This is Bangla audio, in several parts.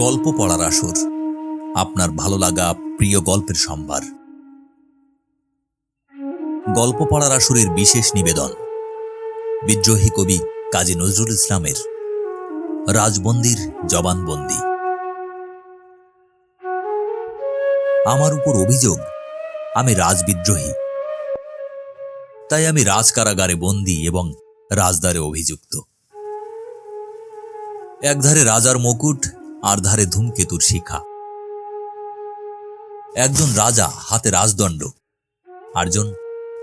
গল্প পড়ার আসর। আপনার ভালো লাগা প্রিয় গল্পের সম্ভার। গল্প পড়ার আসরের বিশেষ নিবেদন। বিদ্রোহী কবি কাজী নজরুল ইসলামের রাজবন্দির জবানবন্দি। আমার উপর অভিযোগ, আমি রাজবিদ্রোহী। তাই আমি রাজ কারাগারে বন্দী এবং রাজদারে অভিযুক্ত। একধারে রাজার মুকুট আর ধারে ধূমকেতুর শিখা। একজন রাজা হাতে রাজদণ্ড আরজন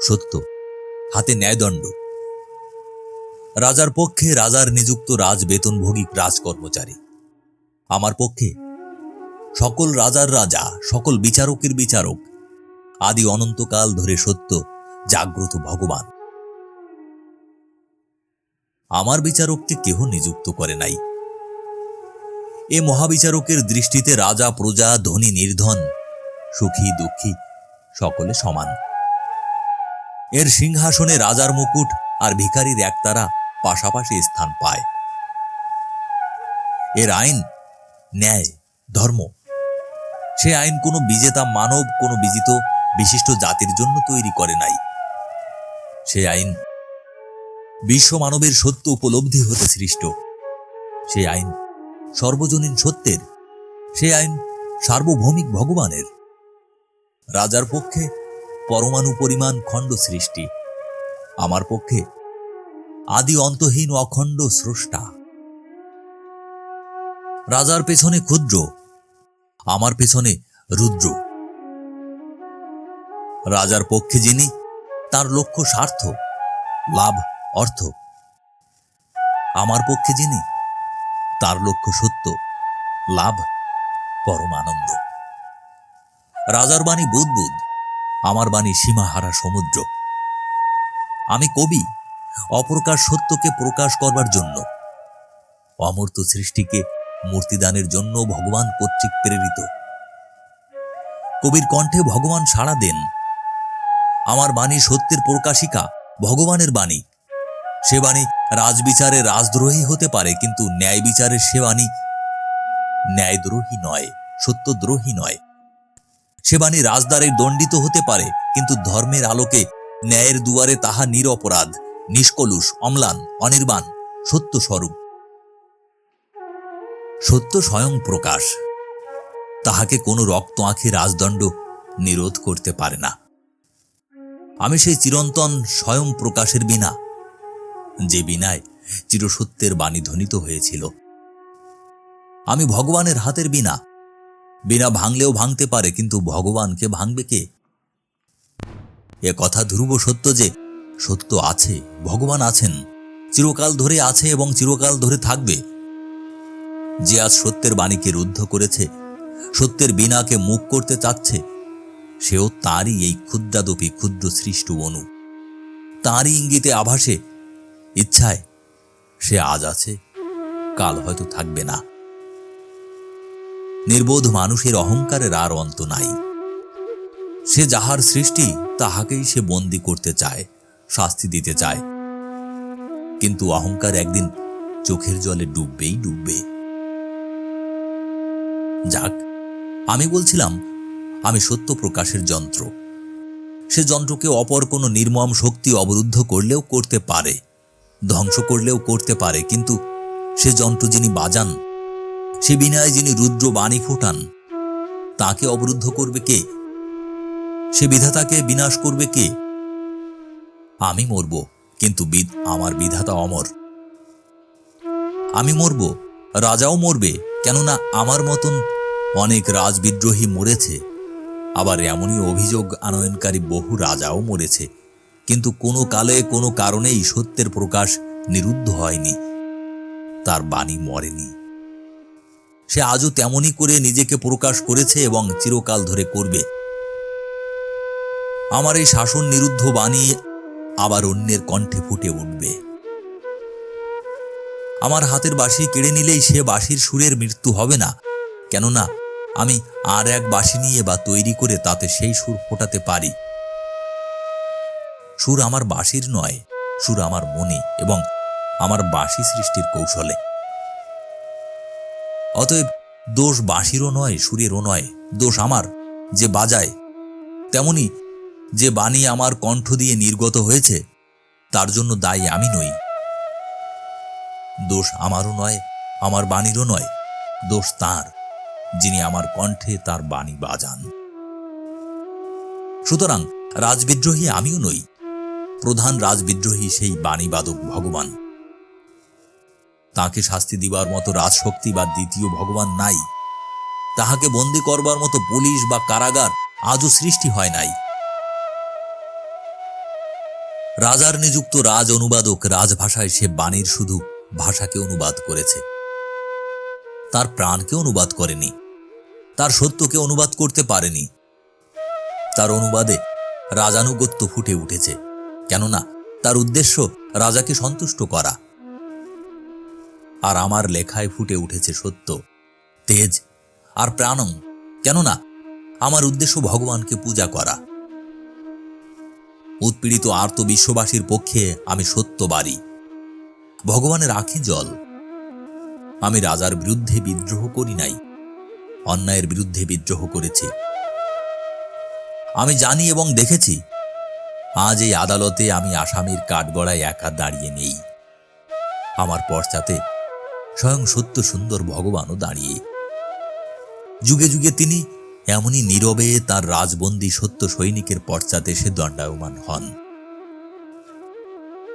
সত্য হাতে ন্যায়দণ্ড। রাজার পক্ষে রাজার নিযুক্ত রাজ বেতনভোগী রাজকর্মচারী। আমার পক্ষে সকল রাজার রাজা, সকল বিচারকের বিচারক, আদি অনন্তকাল ধরে সত্য, জাগ্রত ভগবান। আমার বিচারককে কেহ নিযুক্ত করে নাই। এ মহাবিচারকের দৃষ্টিতে রাজা, প্রজা, ধনী, নির্ধন, সুখী, দুঃখী, সকলে সমান। এর সিংহাসনে রাজার মুকুট আর ভিখারির একতারা পাশাপাশি স্থান পায়। এর আইন ন্যায়, ধর্ম। সে আইন কোনো বিজেতা, মানব, কোনো বিজিত, বিশিষ্ট জাতির জন্য তৈরি করে নাই। সে আইন বিশ্ব মানবের সত্য উপলব্ধি হতে সৃষ্ট। সে আইন সর্বজনীন সত্যের। সে আইন সার্বভৌমিক ভগবানের। রাজার পক্ষে পরমাণু পরিমাণ খণ্ড সৃষ্টি। আমার পক্ষে আদি অন্তহীন অখণ্ড স্রষ্টা। রাজার পেছনে ক্ষুদ্র, আমার পেছনে রুদ্র। রাজার পক্ষে যিনি, তার লক্ষ্য স্বার্থ, লাভ, অর্থ। আমার পক্ষে যিনি তার লক্ষ্য সত্য, লাভ পরম আনন্দ রাজার বাণী বুদবুদ আমার বাণী সীমাহারা সমুদ্র। আমি কবি, অপ্রকাশ সত্যকে প্রকাশ করবার জন্য। অমূর্ত সৃষ্টিকে মূর্তিদানের জন্য ভগবান কর্তৃক প্রেরিত। কবির কণ্ঠে ভগবান সাড়া দেন, আমার বাণী সত্যের প্রকাশিকা ভগবানের বাণী। সে বাণী রাজবিচারে রাজদ্রোহী হতে পারে, কিন্তু ন্যায় বিচারের সে বাণী ন্যায়দ্রোহী নয়, সত্যদ্রোহী নয়। সে বাণী রাজদারের দণ্ডিত হতে পারে, কিন্তু ধর্মের আলোকে ন্যায়ের দুয়ারে তাহা নিরপরাধ, নিষ্কলুষ, অম্লান, অনির্বাণ সত্য স্বরূপ সত্য স্বয়ং প্রকাশ। তাহাকে কোনো রক্ত আঁখি রাজদণ্ড নিরোধ করতে পারে না। আমি সেই চিরন্তন স্বয়ং প্রকাশের বিনা যে বিনায় চিরসত্যের বাণী ধ্বনিত হয়েছিল। আমি ভগবানের হাতের বিনা বিনা ভাঙলেও ভাঙতে পারে, কিন্তু ভগবানকে ভাঙবে কে? এ কথা ধ্রুব সত্য যে, সত্য আছে, ভগবান আছেন, চিরকাল ধরে আছে এবং চিরকাল ধরে থাকবে। যে আজ সত্যের বাণীকে রুদ্ধ করেছে, সত্যের বিনাকে মুখ করতে চাচ্ছে, সেও তারই এই ক্ষুদ্রাদপি ক্ষুদ্র সৃষ্ট অনু। তাঁরই ইঙ্গিতে আভাসে ইচ্ছায় সে আজ আছে, কাল হয়তো থাকবে না। নির্বোধ মানুষের অহংকারের আর অন্ত নাই। সে যাহার সৃষ্টি, তাহাকেই সে বন্দি করতে চায়, শাস্তি দিতে চায়। কিন্তু অহংকার একদিন চোখের জলে ডুববেই ডুববে। যাক, আমি বলছিলাম, আমি সত্য প্রকাশের যন্ত্র। সে যন্ত্রকে অপর কোনো নির্মম শক্তি অবরুদ্ধ করলেও করতে পারে। ধ্বংস করলেও করতে পারে, কিন্তু সে যন্ত্র যিনি বাজান, সে বিনায় যিনি রুদ্র বাণী ফোটান, তাকে অবরুদ্ধ করবে কে? সে বিধাতাকে বিনাশ করবে কে? আমি মরব, কিন্তু আমার বিধাতা অমর। আমি মরব, রাজাও মরবে, কেননা আমার মতন অনেক রাজবিদ্রোহী মরেছে। আবার এমনই অভিযোগ আনয়নকারী বহু রাজাও মরেছে। কিন্তু কোনো কালে কোনো কারণেই সত্যের প্রকাশ নিরুদ্ধ হয়নি। তার বাণী মরেনি। সে আজও তেমনই করে নিজেকে প্রকাশ করেছে এবং চিরকাল ধরে করবে। আমার এই শাসন নিরুদ্ধ বাণী আবার অন্যের কণ্ঠে ফুটে উঠবে। আমার হাতের বাঁশি কেড়ে নিলেই সে বাঁশির সুরের মৃত্যু হবে না। কেননা আমি আর এক বাঁশি নিয়ে বা তৈরি করে তাতে সেই সুর ফোটাতে পারি। সুর আমার বাঁশির নয়, সুর আমার মনে এবং আমার বাঁশি সৃষ্টির কৌশলে। অতএব দোষ বাঁশিরও নয়, সুরেরও নয়, দোষ আমার, যে বাজায়। তেমনি যে বাণী আমার কণ্ঠ দিয়ে নির্গত হয়েছে, তার জন্য দায়ী আমি নই। দোষ আমারও নয়, আমার বাণীরও নয়, দোষ তার, যিনি আমার কণ্ঠে তার বাণী বাজান। সুতরাং রাজবিদ্রোহী আমিও নই প্রধান রাজবিদ্রোহী সেই বাণীবাদক ভগবান। তাকে শাস্তি দিবার মতো রাজশক্তি বা দ্বিতীয় ভগবান নাই। তাহাকে বন্দি করবার মতো পুলিশ বা কারাগার আজও সৃষ্টি হয় নাই। রাজার নিযুক্ত রাজ অনুবাদক রাজভাষায় সে বাণীর শুধু ভাষাকে অনুবাদ করেছে। তার প্রাণকে অনুবাদ করেনি। তার সত্যকে অনুবাদ করতে পারেনি। তার অনুবাদে রাজানুগত্য ফুটে উঠেছে। কেননা তার উদ্দেশ্য রাজাকে সন্তুষ্ট করা। আর আমার লেখায় ফুটে উঠেছে সত্য, তেজ আর প্রাণম কেননা আমার উদ্দেশ্য ভগবানকে পূজা করা। উৎপীড়িত আর্ত বিশ্ববাসীর পক্ষে আমি সত্য বাড়ি ভগবানের আখি জল। আমি রাজার বিরুদ্ধে বিদ্রোহ করি নাই, অন্যায়ের বিরুদ্ধে বিদ্রোহ করেছি। আমি জানি এবং দেখেছি আজ এই আদালতে আমি আসামির কাঠগড়ায় একা দাঁড়িয়ে নেই। আমার পশ্চাতে স্বয়ং সত্য সুন্দর ভগবানও দাঁড়িয়ে। যুগে যুগে তিনি এমনই নীরবে তার রাজবন্দী সত্য সৈনিকের পশ্চাতে সে দণ্ডায়মান হন।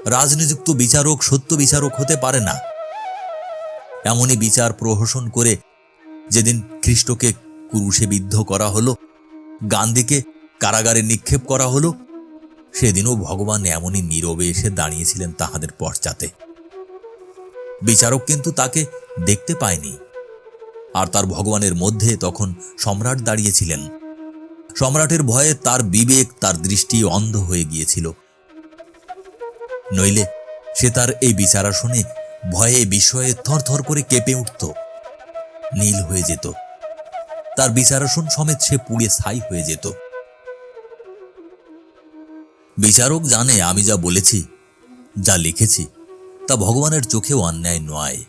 রাজনিযুক্ত বিচারক সত্য বিচারক হতে পারে না। এমনই বিচার প্রহসন করে যেদিন খ্রিস্টকে কুরুষে বিদ্ধ করা হলো, গান্ধীকে কারাগারে নিক্ষেপ করা হলো সেদিনও ভগবান এমনই নীরবে এসে দাঁড়িয়েছিলেন তাহাদের পশ্চাতে। বিচারক কিন্তু তাকে দেখতে পায়নি। আর তার ভগবানের মধ্যে তখন সম্রাট দাঁড়িয়েছিলেন। সম্রাটের ভয়ে তার বিবেক, তার দৃষ্টি অন্ধ হয়ে গিয়েছিল। নইলে সে তার এই বিচারাসনে ভয়ে, বিস্ময়ে থরথর করে কেঁপে উঠত। নীল হয়ে যেত। তার বিচারাসন সমেত সে পুড়ে ছাই হয়ে যেত। বিচারক জানে আমি যা বলেছি, যা লিখেছি, তা ভগবানের চোখেও অন্যায় নয়।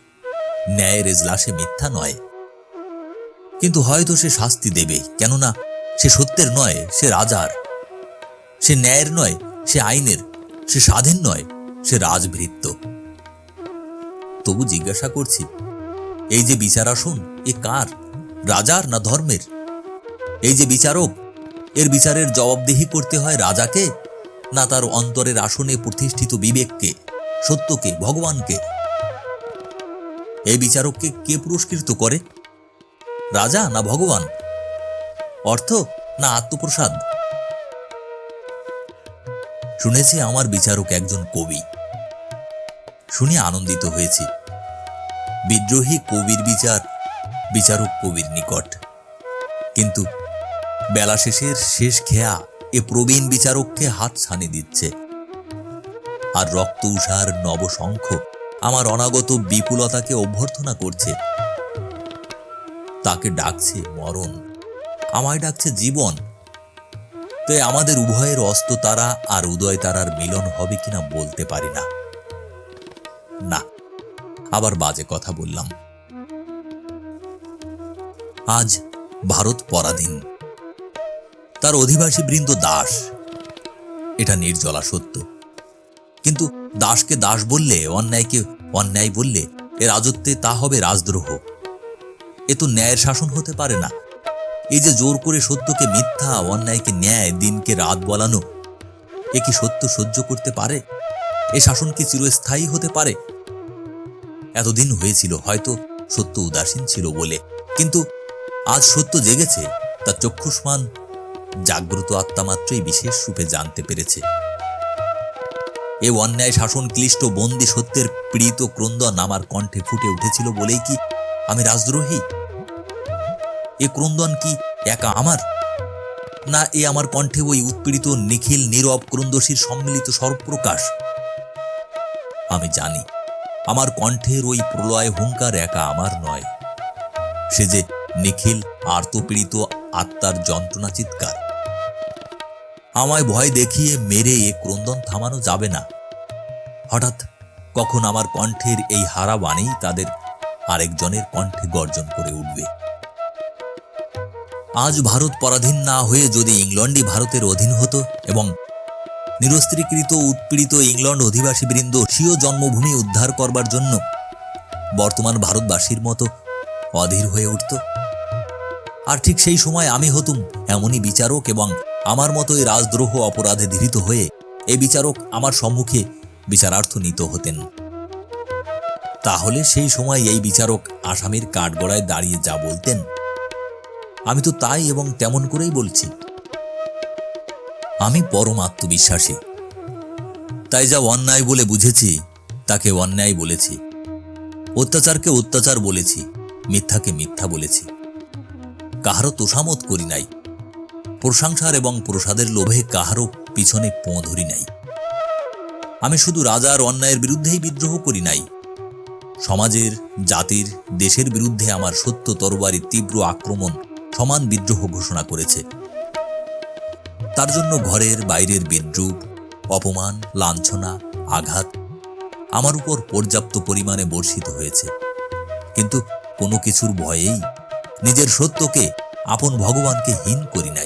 ন্যায়ের এজলাসে মিথ্যা নয়। কিন্তু হয়তো সে শাস্তি দেবে, কেননা সে সত্যের নয়, সে রাজার। সে ন্যায়ের নয়, সে আইনের, সে স্বাধীন নয়, সে রাজভৃত্য। তবু জিজ্ঞাসা করছি, এই যে বিচার আসুন এ কার? রাজার না ধর্মের? এই যে বিচারক, এর বিচারের জবাবদিহি করতে হয় রাজাকে না তার অন্তরের আসনে প্রতিষ্ঠিত বিবেককে, সত্যকে, ভগবানকে। এই বিচারককে কে পুরস্কৃত করে? রাজা না ভগবান? অর্থ না আত্মপ্রসাদ? শুনেছি আমার বিচারক একজন কবি। শুনে আনন্দিত হয়েছি। বিদ্রোহী কবির বিচার, বিচারক কবির নিকট। কিন্তু বেলা শেষের শেষ খেয়া এ প্রবীণ বিচারককে হাত ছানি দিচ্ছে। আর রক্ত উষার নবশঙ্খ আমার অনাগত বিপুলতাকে অভ্যর্থনা করছে। তাকে ডাকছে মরণ, আমায় ডাকছে জীবন। তাই আমাদের উভয়ের অস্ত তারা আর উদয় তারার মিলন হবে কিনা বলতে পারি না। না, আবার বাজে কথা বললাম। আজ ভারত পরাধীন। তার অধিবাসী বৃন্দ দাস। এটা নির্জলা সত্য। কিন্তু দাসকে দাস বললে, অন্যায়কে অন্যায় বললে এ রাজত্বে তা হবে রাজদ্রোহ। এ তো ন্যায়ের শাসন হতে পারে না। এই যে জোর করে সত্যকে মিথ্যা, অন্যায়কে ন্যায়, দিনকে রাত বলানো, এ কি সত্য সহ্য করতে পারে? এ শাসন কি চিরস্থায়ী হতে পারে? এতদিন হয়েছিল, হয়তো সত্য উদাসীন ছিল বলে। কিন্তু আজ সত্য জেগেছে তার চক্ষুষ্মান জাগ্রত আত্মা মাত্রই বিশেষ রূপে জানতে পেরেছে। এ অন্যায় শাসন ক্লিষ্ট বন্দি সত্যের পীড়িত ক্রন্দন আমার কণ্ঠে ফুটে উঠেছিল বলেই কি আমি রাজদ্রোহী? এ ক্রন্দন কি একা আমার? না এ আমার কণ্ঠে ওই উৎপীড়িত, নিখিল, নীরব ক্রন্দশীর সম্মিলিত সর্বপ্রকাশ আমি জানি, আমার কণ্ঠের ওই প্রলয় হুঙ্কার একা আমার নয়। সে যে নিখিল, আর্তপীড়িত আত্মার যন্ত্রণা চিৎকার। আমায় ভয় দেখিয়ে মেরে এ ক্রন্দন থামানো যাবে না। হঠাৎ কখন আমার কণ্ঠের এই হারা বাণী তাদের আরেকজনের কণ্ঠে গর্জন করে উঠবে। আজ ভারত পরাধীন না হয়ে যদি ইংল্যান্ডই ভারতের অধীন হতো এবং নিরস্ত্রীকৃত উৎপীড়িত ইংল্যান্ড অধিবাসী বৃন্দ স্বীয় জন্মভূমি উদ্ধার করবার জন্য বর্তমান ভারতবাসীর মতো অধীর হয়ে উঠত। আর ঠিক সেই সময় আমি হতুম এমনই বিচারক এবং আমার মতোই রাজদ্রোহ অপরাধে ধৃত হয়ে এই বিচারক আমার সম্মুখে বিচারার্থ নিত হতেন। তাহলে সেই সময় এই বিচারক আসামির কাঠগড়ায় দাঁড়িয়ে যা বলতেন, আমি তো তাই এবং তেমন করেই বলছি। আমি পরম আত্মবিশ্বাসী। তাই যা অন্যায় বলে বুঝেছি, তাকে অন্যায় বলেছি। অত্যাচারকে অত্যাচার বলেছি, মিথ্যাকে মিথ্যা বলেছি। কাহারও তোষামত করি নাই। প্রশংসার এবং প্রসাদের লোভে কাহারও পিছনে পোঁ ধরি নাই। আমি শুধু রাজার অন্যায়ের বিরুদ্ধেই বিদ্রোহ করি নাই। সমাজের, জাতির, দেশের বিরুদ্ধে আমার সত্য তরবারি তীব্র আক্রমণ সমান বিদ্রোহ ঘোষণা করেছে। তার জন্য ঘরের বাইরের বিদ্রুপ, অপমান, লাঞ্ছনা, আঘাত আমার উপর পর্যাপ্ত পরিমাণে বর্ষিত হয়েছে। কিন্তু কোনো কিছুর ভয়েই নিজের সত্যকে আপন ভগবানকে হীন করি নাই।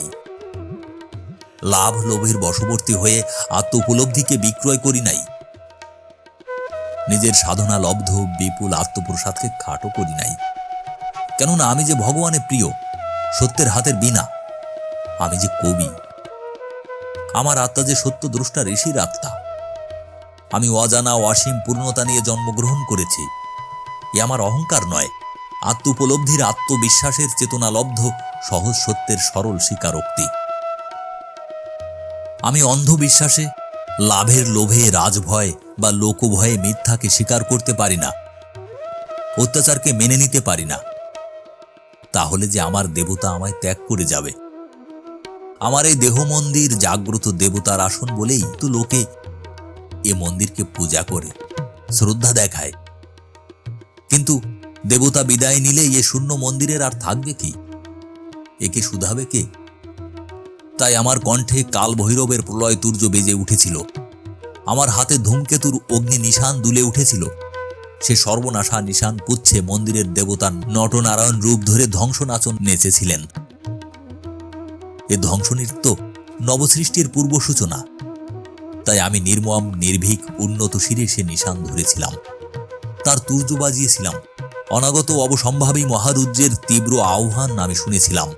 লাভ লোভের বশবর্তী হয়ে আত্ম উপলব্ধিকে বিক্রয় করি নাই। নিজের সাধনা লব্ধ, বিপুল আত্মপ্রসাদকে খাটো করি নাই। কেননা আমি যে ভগবানের প্রিয়, সত্যের হাতের বিনা আমি যে কবি, আমার আত্মা যে সত্য দ্রষ্টা ঋষির আত্মা, আমি অজানা অসীম পূর্ণতা নিয়ে জন্মগ্রহণ করেছি। এ আমার অহংকার নয়। আত্ম উপলব্ধির আত্মবিশ্বাসের চেতনা লব্ধ, সহজ সত্যের সরল স্বীকারোক্তি। আমি অন্ধবিশ্বাসে, লাভের লোভে, রাজভয় বা লোকভয়ে মিথ্যাকে স্বীকার করতে পারি না, অত্যাচারকে মেনে নিতে পারি না। তাহলে যে আমার দেবতা আমায় ত্যাগ করে যাবে। আমার এই দেহ মন্দির জাগ্রত দেবতার আসন বলেই তো লোকে এ মন্দিরকে পূজা করে, শ্রদ্ধা দেখায়। কিন্তু দেবতা বিদায় নিলে এ শূন্য মন্দিরের আর থাকবে কি? একে শুধাবে কে? তাই আমার কণ্ঠে কাল ভৈরবের প্রলয় তুর্য বেজে উঠেছিল। আমার হাতে ধূমকেতুর অগ্নি নিশান দুলে উঠেছিল। সে সর্বনাশা নিশান পুচ্ছে মন্দিরের দেবতা নটনারায়ণ রূপ ধরে ধ্বংসনাচন নেচেছিলেন। এ ধ্বংসনৃত্য নবসৃষ্টির পূর্ব সূচনা তাই আমি নির্মম, নির্ভীক, উন্নত শিরে সে নিশান ধরেছিলাম। তার তুর্য বাজিয়েছিলাম। অনাগত অবসম্ভাবী মহারুজ্যের তীব্র আহ্বান আমি শুনেছিলাম।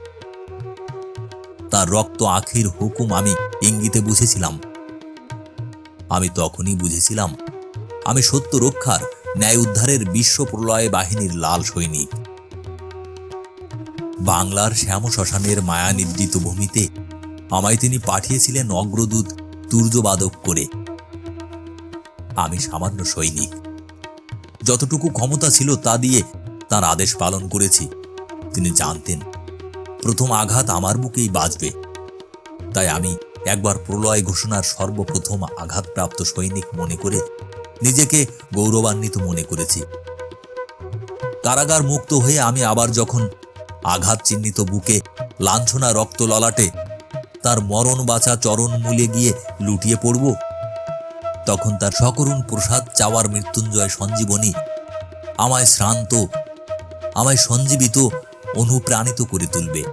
তার রক্ত আখির হুকুম আমি ইঙ্গিতে বুঝেছিলাম। আমি তখনই বুঝেছিলাম, আমি সত্য রক্ষার ন্যায় উদ্ধারের বিশ্ব প্রলয় বাহিনীর লাল সৈনিক। বাংলার শ্যাম শ্মশানের মায়া নির্দিত ভূমিতে আমায় তিনি পাঠিয়েছিলেন অগ্রদূত তুর্যবাদক করে। আমি সামান্য সৈনিক। যতটুকু ক্ষমতা ছিল তা দিয়ে তার আদেশ পালন করেছি। তিনি জানতেন প্রথম আঘাত আমার বুকেই বাজবে। তাই আমি একবার প্রলয় ঘোষণার সর্বপ্রথম আঘাতপ্রাপ্ত সৈনিক মনে করে নিজেকে গৌরবান্বিত মনে করেছি। কারাগার মুক্ত হয়ে আমি আবার যখন আঘাত চিহ্নিত বুকে লাঞ্ছনা রক্ত ললাটে তার মরণ বাঁচা চরণ মূলে গিয়ে লুটিয়ে পড়ব, তখন তার সকরুণ প্রসাদ চাওয়ার মৃত্যুঞ্জয় সঞ্জীবনী আমায় শ্রান্ত, আমায় সঞ্জীবিত অনুপ্রাণিত করে তুলবে।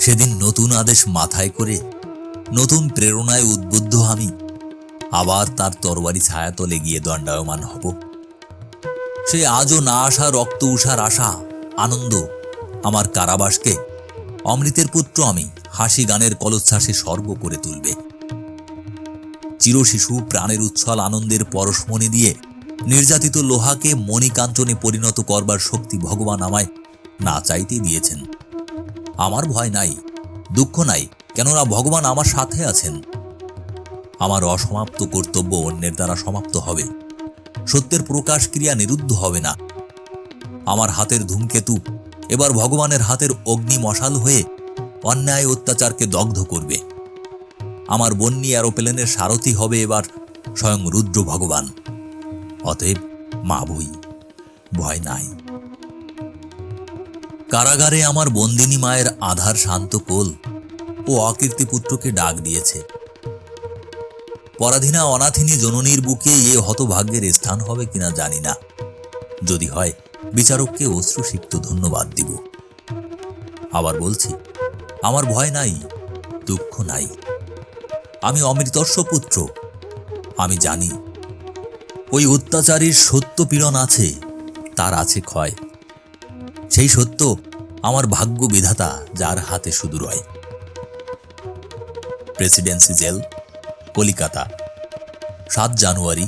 সেদিন নতুন আদেশ মাথায় করে, নতুন প্রেরণায় উদ্বুদ্ধ আমি আবার তার তরবারি ছায়াতলে গিয়ে দণ্ডায়মান হব। সে আজও না আসা রক্ত উষার আশা, আনন্দ আমার কারাবাসকে, অমৃতের পুত্র আমি হাসি গানের কলোচ্ছ্বাসে সর্ব করে তুলবে। চিরশিশু প্রাণের উচ্ছল আনন্দের পরশমণি দিয়ে নির্যাতিত লোহাকে মণিকাঞ্চনে পরিণত করবার শক্তি ভগবান আমায় না চাইতে দিয়েছেন। আমার ভয় নাই, দুঃখ নাই, কেননা ভগবান আমার সাথে আছেন। আমার অসমাপ্ত কর্তব্য অন্যের দ্বারা সমাপ্ত হবে। সত্যের প্রকাশ ক্রিয়া নিরুদ্ধ হবে না। আমার হাতের ধূমকেতু এবার ভগবানের হাতের অগ্নি মশাল হয়ে অন্যায় অত্যাচারকে দগ্ধ করবে। আমার বন্যী এরোপ্লেনের সারথি হবে এবার স্বয়ং রুদ্র ভগবান। অতএব মা বই, ভয় নাই। কারাগারে আমার বন্দিনী মায়ের আধার শান্ত কোল ও অকীর্তিপুত্রকে ডাক দিয়েছে। পরাধীনা অনাথিনী জননীর বুকে এ হতভাগ্যের স্থান হবে কিনা জানি না। যদি হয়, বিচারককে অশ্রুসিক্ত ধন্যবাদ দিব। আবার বলছি, আমার ভয় নাই, দুঃখ নাই। আমি অমৃতস্ব পুত্র আমি জানি, ওই অত্যাচারীর সত্য পীড়ন আছে, তার আছে ক্ষয়। সেই সত্য আমার ভাগ্য বিধাতা যার হাতে শুধু রয় প্রেসিডেন্সি জেল, কলিকাতা, সাত জানুয়ারি,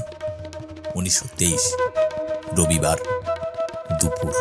উনিশশো তেইশ, রবিবার, দুপুর।